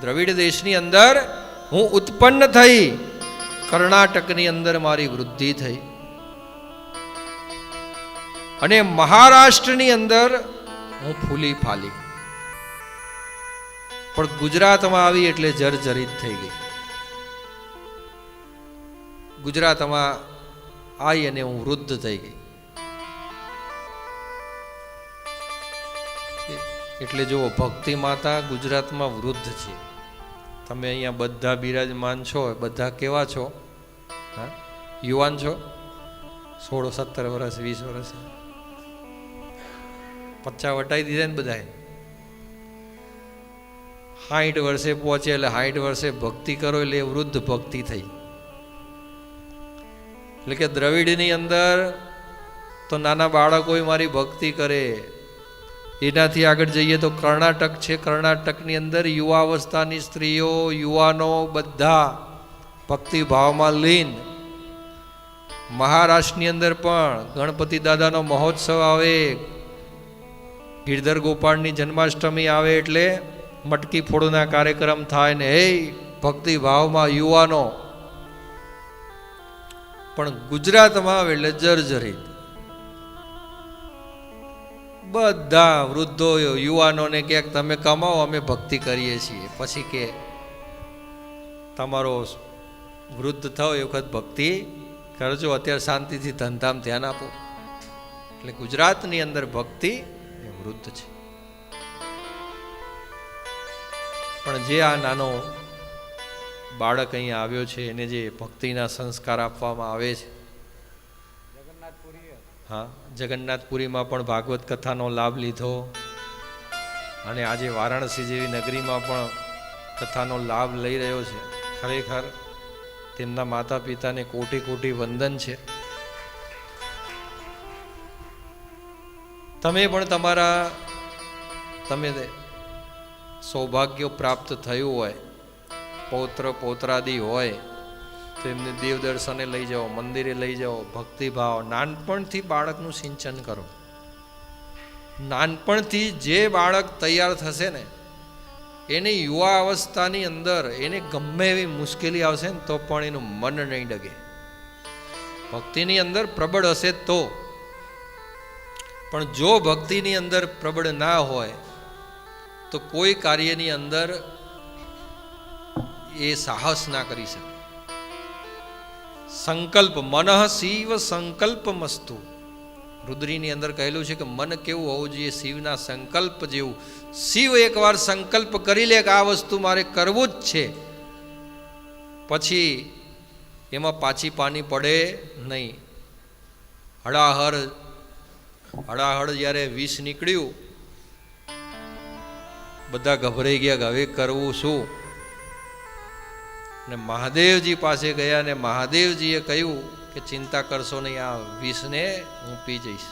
દ્રવિડ દેશની અંદર હું ઉત્પન્ન થઈ, કર્ણાટકની અંદર મારી વૃદ્ધિ થઈ. અને મહારાષ્ટ્રની અંદર હું ફૂલી ફાલી. પણ ગુજરાતમાં આવી એટલે જર્જરિત થઈ ગઈ. ગુજરાતમાં આવી અને હું વૃદ્ધ થઈ ગઈ. એટલે જુઓ, ભક્તિ માતા ગુજરાતમાં વૃદ્ધ છે. તમે અહીંયા બધા બિરાજમાન છો, બધા કેવા છો? હા? યુવાન છો? સોળ, સત્તર વર્ષ, વીસ વર્ષ. પચ્ચા વટાઈ દીધા ને બધાએ. સાઠ વર્ષે પહોંચે એટલે સાઠ વર્ષે ભક્તિ કરો એટલે વૃદ્ધ ભક્તિ થઈ. એટલે કે દ્રવિડની અંદર તો નાના બાળકોએ મારી ભક્તિ કરે. એનાથી આગળ જઈએ તો કર્ણાટક છે. કર્ણાટકની અંદર યુવાવસ્થાની સ્ત્રીઓ, યુવાનો બધા ભક્તિભાવમાં લીન. મહારાષ્ટ્રની અંદર પણ ગણપતિ દાદાનો મહોત્સવ આવે. ગિરધર ગોપાળની જન્માષ્ટમી આવે એટલે મટકી ફોડના કાર્યક્રમ થાય ને, હે ભક્તિભાવમાં યુવાનો. પણ ગુજરાતમાં આવે એટલે જર્જરિત. બધા વૃદ્ધો યુવાનોને ક્યાંક તમે કમાઓ અમે ભક્તિ કરીએ છીએ. પછી કે તમારો વૃદ્ધ થાવ એ વખત ભક્તિ કરજો, અત્યારે શાંતિથી ધંધામ ધ્યાન આપો. એટલે ગુજરાતની અંદર ભક્તિ એ વૃદ્ધ છે. પણ જે આ નાનો બાળક અહીંયા આવ્યો છે, એને જે ભક્તિના સંસ્કાર આપવામાં આવે છે હા, જગન્નાથપુરીમાં પણ ભાગવત કથાનો લાભ લીધો. અને આજે વારાણસી જેવી નગરીમાં પણ કથાનો લાભ લઈ રહ્યો છે. ખરેખર તેમના માતા પિતાને કોટી કોટી વંદન છે. તમે પણ તમારા, તમે સૌભાગ્ય પ્રાપ્ત થયું હોય, પૌત્ર પૌત્રાદિ હોય તો એમને દેવ દર્શને લઈ જાઓ, મંદિરે લઈ જાઓ, ભક્તિભાવ, નાનપણથી બાળકનું સિંચન કરો. નાનપણથી જે બાળક તૈયાર થશે ને, એની યુવા અવસ્થાની અંદર એને ગમે એવી મુશ્કેલી આવશે ને, તો પણ એનું મન નહીં ડગે. ભક્તિની અંદર પ્રબળ હશે તો. પણ જો ભક્તિની અંદર પ્રબળ ના હોય, તો કોઈ કાર્યની અંદર એ સાહસ ના કરી શકે. સંકલ્પ, મનઃ શિવ સંકલ્પ મસ્તુ રુદ્રીની અંદર કહેલું છે કે મન કેવું હોવું જોઈએ? શિવના સંકલ્પ જેવું. શિવ એકવાર સંકલ્પ કરી લે કે આ વસ્તુ મારે કરવું જ છે. પછી એમાં પાછી પાની પડે નહીં. હળાહળ હળાહળ જ્યારે વિષ નીકળ્યું, બધા ગભરાઈ ગયા કે હવે કરવું શું? ને મહાદેવજી પાસે ગયા ને મહાદેવજીએ કહ્યું કે ચિંતા કરશો નહીં, આ વિષને હું પી જઈશ.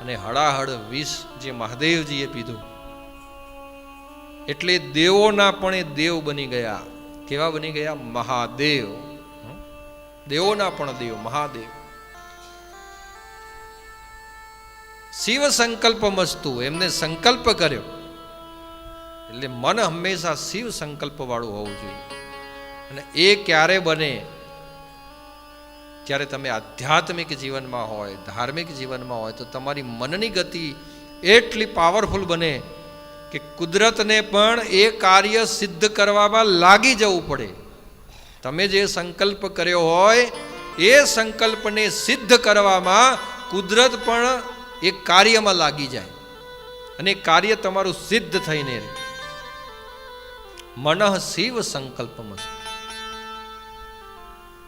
અને હળાહળ વિષ જે મહાદેવજીએ પીધું, એટલે દેવોના પણ એ દેવ બની ગયા. કેવા બની ગયા? મહાદેવ. દેવોના પણ દેવ, મહાદેવ. શિવ સંકલ્પ મસ્તુ, એમને સંકલ્પ કર્યો. એટલે મન હંમેશા શિવ સંકલ્પ વાળું હોવું જોઈએ. અને એ ક્યારે બને? જ્યારે તમે આધ્યાત્મિક જીવનમાં હોય, ધાર્મિક જીવનમાં હોય, તો તમારી મનની ગતિ એટલી પાવરફુલ બને કે કુદરતને પણ એ કાર્ય સિદ્ધ કરવામાં લાગી જવું પડે. તમે જે સંકલ્પ કર્યો હોય, એ સંકલ્પને સિદ્ધ કરવામાં કુદરત પણ એ કાર્યમાં લાગી જાય. અને કાર્ય તમારું સિદ્ધ થઈને રહે. મનઃ શિવ સંકલ્પમસ્તુ